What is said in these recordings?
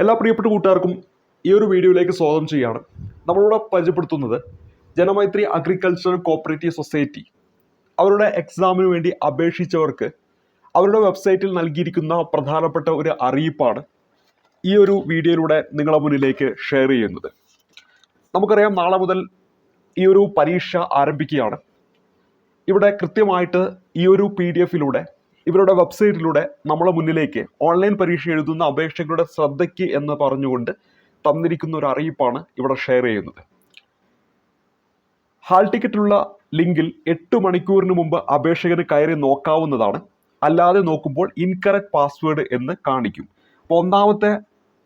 എല്ലാ പ്രിയപ്പെട്ട കൂട്ടുകാർക്കും ഈ ഒരു വീഡിയോയിലേക്ക് സ്വാഗതം ചെയ്യുകയാണ്. നമ്മളിവിടെ പരിചയപ്പെടുത്തുന്നത് ജനമൈത്രി അഗ്രികൾച്ചറൽ കോപ്പറേറ്റീവ് സൊസൈറ്റി. അവരുടെ എക്സാമിന് വേണ്ടി അപേക്ഷിച്ചവർക്ക് അവരുടെ വെബ്സൈറ്റിൽ നൽകിയിരിക്കുന്ന പ്രധാനപ്പെട്ട ഒരു അറിയിപ്പാണ് ഈ ഒരു വീഡിയോയിലൂടെ നിങ്ങളുടെ മുന്നിലേക്ക് ഷെയർ ചെയ്യുന്നത്. നമുക്കറിയാം നാളെ മുതൽ ഈ ഒരു പരീക്ഷ ആരംഭിക്കുകയാണ്. ഇവിടെ കൃത്യമായിട്ട് ഈ ഒരു പി ഡി എഫിലൂടെ ഇവരുടെ വെബ്സൈറ്റിലൂടെ നമ്മളെ മുന്നിലേക്ക് ഓൺലൈൻ പരീക്ഷ എഴുതുന്ന അപേക്ഷകരുടെ ശ്രദ്ധയ്ക്ക് എന്ന് പറഞ്ഞുകൊണ്ട് തന്നിരിക്കുന്ന ഒരു അറിയിപ്പാണ് ഇവിടെ ഷെയർ ചെയ്യുന്നത്. ഹാൾ ടിക്കറ്റുള്ള ലിങ്കിൽ എട്ട് മണിക്കൂറിന് മുമ്പ് അപേക്ഷകന് കയറി നോക്കാവുന്നതാണ്. അല്ലാതെ നോക്കുമ്പോൾ ഇൻകറക്റ്റ് പാസ്വേഡ് എന്ന് കാണിക്കും. അപ്പോൾ ഒന്നാമത്തെ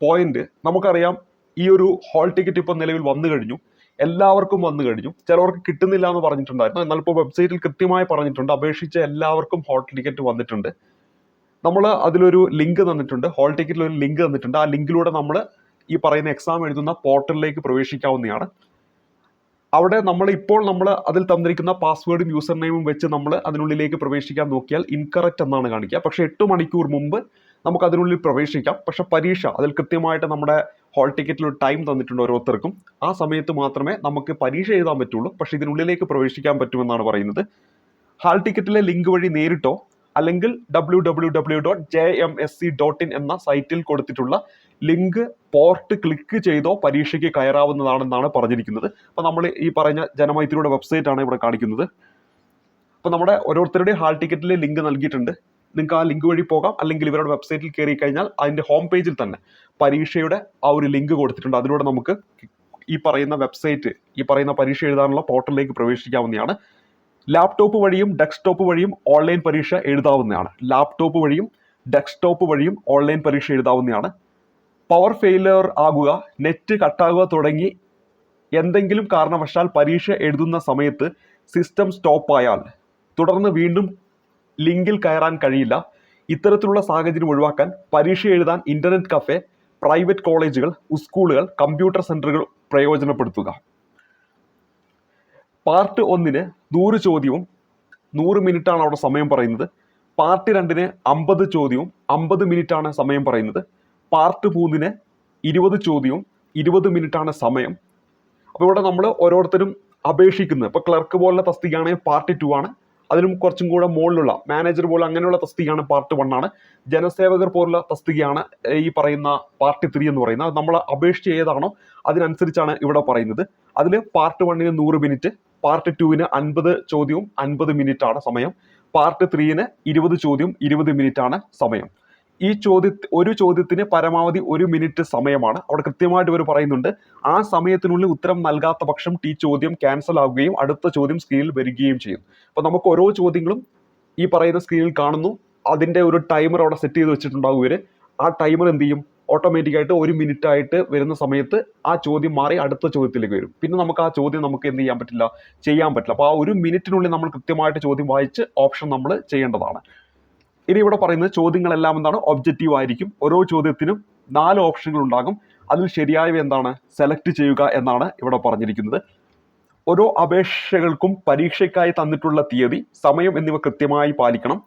പോയിന്റ് നമുക്കറിയാം ഈ ഒരു ഹാൾ ടിക്കറ്റ് ഇപ്പോൾ നിലവിൽ വന്നു കഴിഞ്ഞു. എല്ലാവർക്കും വന്നു കഴിഞ്ഞു. ചിലവർക്ക് കിട്ടുന്നില്ല എന്ന് പറഞ്ഞിട്ടുണ്ടായിരുന്നു. എന്നാൽ ഇപ്പോൾ വെബ്സൈറ്റിൽ കൃത്യമായി പറഞ്ഞിട്ടുണ്ട്. അപേക്ഷിച്ച എല്ലാവർക്കും ഹോൾ ടിക്കറ്റ് വന്നിട്ടുണ്ട്. നമ്മൾ അതിലൊരു ലിങ്ക് തന്നിട്ടുണ്ട്. ഹോൾ ടിക്കറ്റിൽ ഒരു ലിങ്ക് തന്നിട്ടുണ്ട്. ആ ലിങ്കിലൂടെ നമ്മൾ ഈ പറയുന്ന എക്സാം എഴുതുന്ന പോർട്ടലിലേക്ക് പ്രവേശിക്കാവുന്നതാണ്. അവിടെ നമ്മൾ ഇപ്പോൾ നമ്മൾ അതിൽ തന്നിരിക്കുന്ന പാസ്വേഡും യൂസർ നെയിമും വെച്ച് നമ്മൾ അതിനുള്ളിലേക്ക് പ്രവേശിക്കാൻ നോക്കിയാൽ ഇൻകറക്റ്റ് എന്നാണ് കാണിക്കുക. പക്ഷേ എട്ട് മണിക്കൂർ മുമ്പ് നമുക്ക് അതിനുള്ളിൽ പ്രവേശിക്കാം. പക്ഷെ പരീക്ഷ അതിൽ കൃത്യമായിട്ട് നമ്മുടെ ഹാൾ ടിക്കറ്റിൽ ഒരു ടൈം തന്നിട്ടുണ്ട് ഓരോരുത്തർക്കും. ആ സമയത്ത് മാത്രമേ നമുക്ക് പരീക്ഷ എഴുതാൻ പറ്റുള്ളൂ. പക്ഷേ ഇതിനുള്ളിലേക്ക് പ്രവേശിക്കാൻ പറ്റുമെന്നാണ് പറയുന്നത്. ഹാൾ ടിക്കറ്റിലെ ലിങ്ക് വഴി നേരിട്ടോ അല്ലെങ്കിൽ W W W dot J M S C dot in എന്ന സൈറ്റിൽ കൊടുത്തിട്ടുള്ള ലിങ്ക് പോർട്ട് ക്ലിക്ക് ചെയ്തോ പരീക്ഷയ്ക്ക് കയറാവുന്നതാണെന്നാണ് പറഞ്ഞിരിക്കുന്നത്. അപ്പോൾ നമ്മൾ ഈ പറഞ്ഞ ജനമൈത്രിയുടെ വെബ്സൈറ്റ് ആണ് ഇവിടെ കാണിക്കുന്നത്. അപ്പോൾ നമ്മുടെ ഓരോരുത്തരുടെയും ഹാൾ ടിക്കറ്റിലെ ലിങ്ക് നൽകിയിട്ടുണ്ട്. നിങ്ങൾക്ക് ആ ലിങ്ക് വഴി പോകാം. അല്ലെങ്കിൽ ഇവരുടെ വെബ്സൈറ്റിൽ കയറി കഴിഞ്ഞാൽ അതിന്റെ ഹോം പേജിൽ തന്നെ പരീക്ഷയുടെ ആ ഒരു ലിങ്ക് കൊടുത്തിട്ടുണ്ട്. അതിലൂടെ നമുക്ക് ഈ പറയുന്ന വെബ്സൈറ്റ് ഈ പറയുന്ന പരീക്ഷ എഴുതാനുള്ള പോർട്ടലിലേക്ക് പ്രവേശിക്കാവുന്നതാണ്. ലാപ്ടോപ്പ് വഴിയും ഡെസ്ക്ടോപ്പ് വഴിയും ഓൺലൈൻ പരീക്ഷ എഴുതാവുന്നതാണ്. ലാപ്ടോപ്പ് വഴിയും ഡെസ്ക്ടോപ്പ് വഴിയും ഓൺലൈൻ പരീക്ഷ എഴുതാവുന്നതാണ്. പവർ ഫെയിലർ ആകുക നെറ്റ് കട്ടാകുക തുടങ്ങി എന്തെങ്കിലും കാരണവശാൽ പരീക്ഷ എഴുതുന്ന സമയത്ത് സിസ്റ്റം സ്റ്റോപ്പ് ആയാൽ തുടർന്ന് വീണ്ടും ലിങ്കിൽ കയറാൻ കഴിയില്ല. ഇത്തരത്തിലുള്ള സാഹചര്യം ഒഴിവാക്കാൻ പരീക്ഷ എഴുതാൻ ഇന്റർനെറ്റ് കഫേ പ്രൈവറ്റ് കോളേജുകൾ സ്കൂളുകൾ കമ്പ്യൂട്ടർ സെന്ററുകൾ പ്രയോജനപ്പെടുത്തുക. പാർട്ട് ഒന്നിന് നൂറ് ചോദ്യവും നൂറ് മിനിറ്റാണ് അവിടെ സമയം പറയുന്നത്. പാർട്ട് രണ്ടിന് അമ്പത് ചോദ്യവും അമ്പത് മിനിറ്റാണ് സമയം പറയുന്നത്. പാർട്ട് മൂന്നിന് ഇരുപത് ചോദ്യവും ഇരുപത് മിനിറ്റാണ് സമയം. അപ്പോൾ ഇവിടെ നമ്മൾ ഓരോരുത്തരും അപേക്ഷിക്കുന്നത്. ഇപ്പോൾ ക്ലർക്ക് പോലുള്ള തസ്തികയാണെങ്കിൽ പാർട്ട് ടു ആണ്. അതിലും കുറച്ചും കൂടെ മുകളിലുള്ള മാനേജർ പോലെ അങ്ങനെയുള്ള തസ്തികയാണ് പാർട്ട് വൺ ആണ്. ജനസേവകർ പോലുള്ള തസ്തികയാണ് ഈ പറയുന്ന പാർട്ടി ത്രീ എന്ന് പറയുന്നത്. നമ്മൾ അപേക്ഷിച്ച് ഏതാണോ അതിനനുസരിച്ചാണ് ഇവിടെ പറയുന്നത്. അതിൽ പാർട്ട് വണ്ണിന് നൂറ് മിനിറ്റ് പാർട്ട് ടുവിന് അൻപത് ചോദ്യവും അൻപത് ആണ് സമയം. പാർട്ട് ത്രീന് ഇരുപത് ചോദ്യവും ഇരുപത് ആണ് സമയം. ഈ ചോദ്യ ഒരു ചോദ്യത്തിന് പരമാവധി ഒരു മിനിറ്റ് സമയമാണ്. അവിടെ കൃത്യമായിട്ട് ഇവർ പറയുന്നുണ്ട് ആ സമയത്തിനുള്ളിൽ ഉത്തരം നൽകാത്ത പക്ഷം ഈ ചോദ്യം ക്യാൻസൽ ആവുകയും അടുത്ത ചോദ്യം സ്ക്രീനിൽ വരികയും ചെയ്യും. അപ്പോൾ നമുക്ക് ഓരോ ചോദ്യങ്ങളും ഈ പറയുന്ന സ്ക്രീനിൽ കാണുന്നു. അതിന്റെ ഒരു ടൈമർ അവിടെ സെറ്റ് ചെയ്ത് വെച്ചിട്ടുണ്ടാവും ഇവർ ആ ടൈമർ എന്ത് ചെയ്യും? ഓട്ടോമാറ്റിക്കായിട്ട് ഒരു മിനിറ്റ് ആയിട്ട് വരുന്ന സമയത്ത് ആ ചോദ്യം മാറി അടുത്ത ചോദ്യത്തിലേക്ക് വരും. പിന്നെ നമുക്ക് ആ ചോദ്യം നമുക്ക് എന്ത് ചെയ്യാൻ പറ്റില്ല? ചെയ്യാൻ പറ്റില്ല. അപ്പോൾ ആ ഒരു മിനിറ്റിനുള്ളിൽ നമ്മൾ കൃത്യമായിട്ട് ചോദ്യം വായിച്ച് ഓപ്ഷൻ നമ്മൾ ചെയ്യേണ്ടതാണ്. ഇനി ഇവിടെ പറയുന്നത് ചോദ്യങ്ങളെല്ലാം എന്താണ്? ഒബ്ജക്റ്റീവ് ആയിരിക്കും. ഓരോ ചോദ്യത്തിനും നാല് ഓപ്ഷനുകൾ ഉണ്ടാകും അതിൽ ശരിയായവ എന്താണ്? സെലക്ട് ചെയ്യുക എന്നാണ് ഇവിടെ പറഞ്ഞിരിക്കുന്നത്. ഓരോ അപേക്ഷകൾക്കും പരീക്ഷയ്ക്കായി തന്നിട്ടുള്ള തീയതി സമയം എന്നിവ കൃത്യമായി പാലിക്കണം.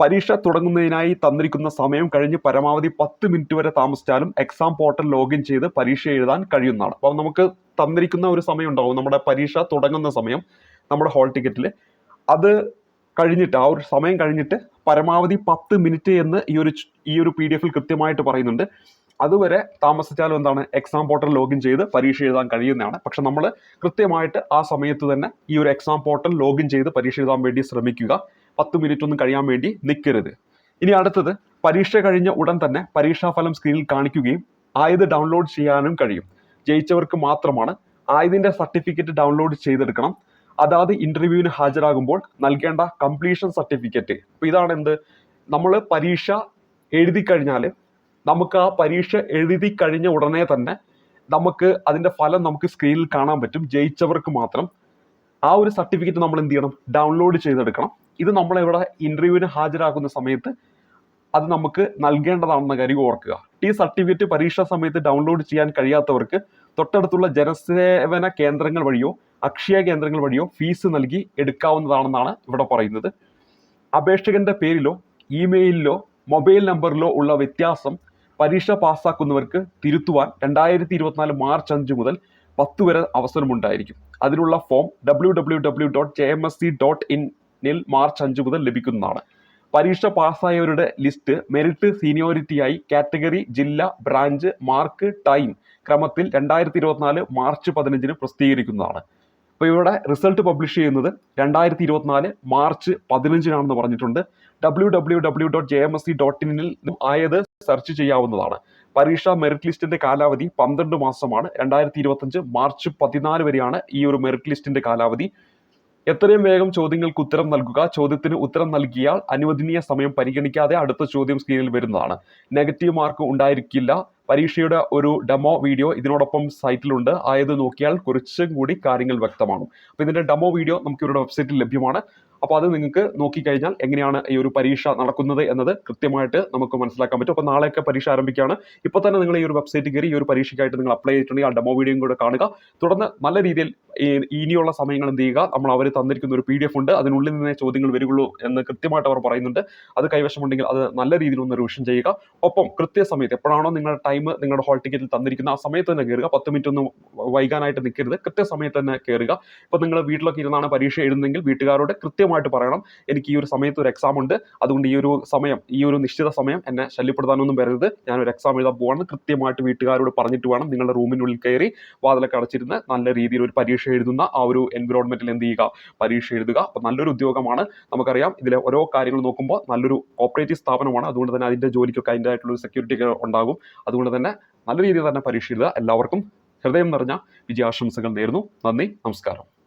പരീക്ഷ തുടങ്ങുന്നതിനായി തന്നിരിക്കുന്ന സമയം കഴിഞ്ഞ് പരമാവധി പത്ത് മിനിറ്റ് വരെ താമസിച്ചാലും എക്സാം പോർട്ടൽ ലോഗിൻ ചെയ്ത് പരീക്ഷ എഴുതാൻ കഴിയുന്നതാണ്. അപ്പം നമുക്ക് തന്നിരിക്കുന്ന ഒരു സമയം ഉണ്ടാവും. നമ്മുടെ പരീക്ഷ തുടങ്ങുന്ന സമയം നമ്മുടെ ഹോൾ ടിക്കറ്റിൽ അത് കഴിഞ്ഞിട്ട് ആ ഒരു സമയം കഴിഞ്ഞിട്ട് പരമാവധി പത്ത് മിനിറ്റ് എന്ന് ഈ ഒരു ഈ ഒരു പി ഡി എഫിൽ കൃത്യമായിട്ട് പറയുന്നുണ്ട്. അതുവരെ താമസിച്ചാലും എന്താണ് എക്സാം പോർട്ടൽ ലോഗിൻ ചെയ്ത് പരീക്ഷ എഴുതാൻ കഴിയുന്നതാണ്. പക്ഷെ നമ്മൾ കൃത്യമായിട്ട് ആ സമയത്ത് തന്നെ ഈ ഒരു എക്സാം പോർട്ടൽ ലോഗിൻ ചെയ്ത് പരീക്ഷ എഴുതാൻ വേണ്ടി ശ്രമിക്കുക. പത്ത് മിനിറ്റ് ഒന്നും കഴിയാൻ വേണ്ടി നിൽക്കരുത് ഇനി അടുത്തത് പരീക്ഷ കഴിഞ്ഞ ഉടൻ തന്നെ പരീക്ഷാഫലം സ്ക്രീനിൽ കാണിക്കുകയും ആയത് ഡൗൺലോഡ് ചെയ്യാനും കഴിയും. ജയിച്ചവർക്ക് മാത്രമാണ് ആയതിന്റെ സർട്ടിഫിക്കറ്റ് ഡൗൺലോഡ് ചെയ്തെടുക്കണം. അതാത് ഇന്റർവ്യൂവിന് ഹാജരാകുമ്പോൾ നൽകേണ്ട കംപ്ലീഷൻ സർട്ടിഫിക്കറ്റ് അപ്പോൾ ഇതാണ് എന്ത് നമ്മൾ പരീക്ഷ എഴുതി കഴിഞ്ഞാൽ നമുക്ക് ആ പരീക്ഷ എഴുതി കഴിഞ്ഞ ഉടനെ തന്നെ നമുക്ക് അതിന്റെ ഫലം നമുക്ക് സ്ക്രീനിൽ കാണാൻ പറ്റും. ജയിച്ചവർക്ക് മാത്രം. ആ ഒരു സർട്ടിഫിക്കറ്റ് നമ്മൾ എന്ത് ചെയ്യണം? ഡൗൺലോഡ് ചെയ്തെടുക്കണം. ഇത് നമ്മളിവിടെ ഇന്റർവ്യൂവിന് ഹാജരാക്കുന്ന സമയത്ത് അത് നമുക്ക് നൽകേണ്ടതാണെന്ന കാര്യം ഓർക്കുക. ഈ സർട്ടിഫിക്കറ്റ് പരീക്ഷാ സമയത്ത് ഡൗൺലോഡ് ചെയ്യാൻ കഴിയാത്തവർക്ക് തൊട്ടടുത്തുള്ള ജനസേവന കേന്ദ്രങ്ങൾ വഴിയോ അക്ഷയ കേന്ദ്രങ്ങൾ വഴിയോ ഫീസ് നൽകി എടുക്കാവുന്നതാണെന്നാണ് ഇവിടെ പറയുന്നത്. അപേക്ഷകന്റെ പേരിലോ ഇമെയിലിലോ മൊബൈൽ നമ്പറിലോ ഉള്ള വ്യത്യാസം പരീക്ഷ പാസ്സാക്കുന്നവർക്ക് തിരുത്തുവാൻ രണ്ടായിരത്തി ഇരുപത്തിനാല് മാർച്ച് അഞ്ച് മുതൽ പത്ത് വരെ അവസരമുണ്ടായിരിക്കും. അതിനുള്ള form W W W dot J M S C dot ഇന്നിൽ March അഞ്ച് മുതൽ ലഭിക്കുന്നതാണ്. പരീക്ഷ പാസ്സായവരുടെ ലിസ്റ്റ് മെറിറ്റ് സീനിയോറിറ്റിയായി കാറ്റഗറി ജില്ല ബ്രാഞ്ച് മാർക്ക് ടൈം ക്രമത്തിൽ രണ്ടായിരത്തി ഇരുപത്തിനാല് മാർച്ച് പതിനഞ്ചിന് പ്രസിദ്ധീകരിക്കുന്നതാണ്. അപ്പോൾ ഇവിടെ റിസൾട്ട് പബ്ലിഷ് ചെയ്യുന്നത് രണ്ടായിരത്തി ഇരുപത്തിനാല് മാർച്ച് പതിനഞ്ചിനാണെന്ന് പറഞ്ഞിട്ടുണ്ട്. W W W dot J M S C dot ഇനിൽ ആയത് സെർച്ച് ചെയ്യാവുന്നതാണ്. പരീക്ഷ മെറിറ്റ് ലിസ്റ്റിന്റെ കാലാവധി പന്ത്രണ്ട് മാസമാണ്. രണ്ടായിരത്തി ഇരുപത്തഞ്ച് മാർച്ച് പതിനാല് വരെയാണ് ഈ ഒരു മെറിറ്റ് ലിസ്റ്റിന്റെ കാലാവധി. എത്രയും വേഗം ചോദ്യങ്ങൾക്ക് ഉത്തരം നൽകുക. ചോദ്യത്തിന് ഉത്തരം നൽകിയാൽ അനുവദനീയ സമയം പരിഗണിക്കാതെ അടുത്ത ചോദ്യം സ്ക്രീനിൽ വരുന്നതാണ്. നെഗറ്റീവ് മാർക്ക് ഉണ്ടായിരിക്കില്ല. പരീക്ഷയുടെ ഒരു ഡെമോ വീഡിയോ ഇതിനോടൊപ്പം സൈറ്റിലുണ്ട് ആയത് നോക്കിയാൽ കുറച്ചും കൂടി കാര്യങ്ങൾ വ്യക്തമാകും. അപ്പൊ ഇതിന്റെ ഡെമോ വീഡിയോ നമുക്ക് ഇവരുടെ വെബ്സൈറ്റിൽ ലഭ്യമാണ്. അപ്പോൾ അത് നിങ്ങൾക്ക് നോക്കിക്കഴിഞ്ഞാൽ എങ്ങനെയാണ് ഈ ഒരു പരീക്ഷ നടക്കുന്നത് എന്നത് കൃത്യമായിട്ട് നമുക്ക് മനസ്സിലാക്കാൻ പറ്റും. അപ്പോൾ നാളെയൊക്കെ പരീക്ഷ ആരംഭിക്കുകയാണ്. ഇപ്പോൾ തന്നെ നിങ്ങൾ ഈ ഒരു വെബ്സൈറ്റ് കയറി ഈ ഒരു പരീക്ഷയ്ക്കായിട്ട് നിങ്ങൾ അപ്ലൈ ചെയ്തിട്ടുണ്ടെങ്കിൽ ആ ഡെമോ വീഡിയോയും കൂടെ കാണുക. തുടർന്ന് നല്ല രീതിയിൽ ഇനിയുള്ള സമയങ്ങൾ എന്ത് ചെയ്യുക നമ്മൾ അവർ തന്നിരിക്കുന്ന ഒരു പി ഡി എഫ് ഉണ്ട്. അതിനുള്ളിൽ നിന്നേ ചോദ്യങ്ങൾ വരികയുള്ളൂ എന്ന് കൃത്യമായിട്ട് അവർ പറയുന്നുണ്ട്. അത് കൈവശമുണ്ടെങ്കിൽ അത് നല്ല രീതിയിൽ ഒന്ന് റിവിഷൻ ചെയ്യുക. ഒപ്പം കൃത്യസമയത്ത് എപ്പോഴാണോ നിങ്ങളുടെ ടൈം നിങ്ങളുടെ ഹോൾ ടിക്കറ്റിൽ തന്നിരിക്കുന്ന ആ സമയത്ത് തന്നെ കയറുക. പത്ത് മിനിറ്റ് ഒന്നും വൈകാനായിട്ട് നിൽക്കരുത്. കൃത്യസമയത്ത് തന്നെ കയറുക. ഇപ്പോൾ നിങ്ങൾ വീട്ടിലൊക്കെ ഇരുന്നാണ് പരീക്ഷ എഴുതുന്നെങ്കിൽ വീട്ടുകാരോട് കൃത്യമായിട്ട് പറയണം. എനിക്ക് ഈ ഒരു സമയത്ത് ഒരു എക്സാം ഉണ്ട്. അതുകൊണ്ട് ഈ ഒരു സമയം ഈ ഒരു നിശ്ചിത സമയം എന്നെ ശല്യപ്പെടുത്താനൊന്നും വരരുത്. ഞാൻ ഒരു എക്സാം എഴുതാൻ പോകണം കൃത്യമായിട്ട് വീട്ടുകാരോട് പറഞ്ഞിട്ട് വേണം നിങ്ങളുടെ റൂമിനുള്ളിൽ കയറി വാതിലൊക്കെ അടച്ചിരുന്ന് നല്ല രീതിയിൽ ഒരു പരീക്ഷ എഴുതുന്ന ആ ഒരു എൻവിറോൺമെന്റിൽ എന്ത് ചെയ്യുക? പരീക്ഷ എഴുതുക. അപ്പോൾ നല്ലൊരു ഉദ്യോഗമാണ്. നമുക്കറിയാം ഇതിലെ ഓരോ കാര്യങ്ങൾ നോക്കുമ്പോൾ നല്ലൊരു കോപ്പറേറ്റീവ് സ്ഥാപനമാണ്. അതുകൊണ്ട് തന്നെ അതിന്റെ ജോലിക്കൊക്കെ അതിന്റെതായിട്ടുള്ള ഒരു സെക്യൂരിറ്റി ഉണ്ടാകും. അതുകൊണ്ട് തന്നെ നല്ല രീതിയിൽ തന്നെ പരീക്ഷ എഴുതുക. എല്ലാവർക്കും ഹൃദയം നിറഞ്ഞ വിജയാശംസകൾ നേരുന്നു. നന്ദി. നമസ്കാരം.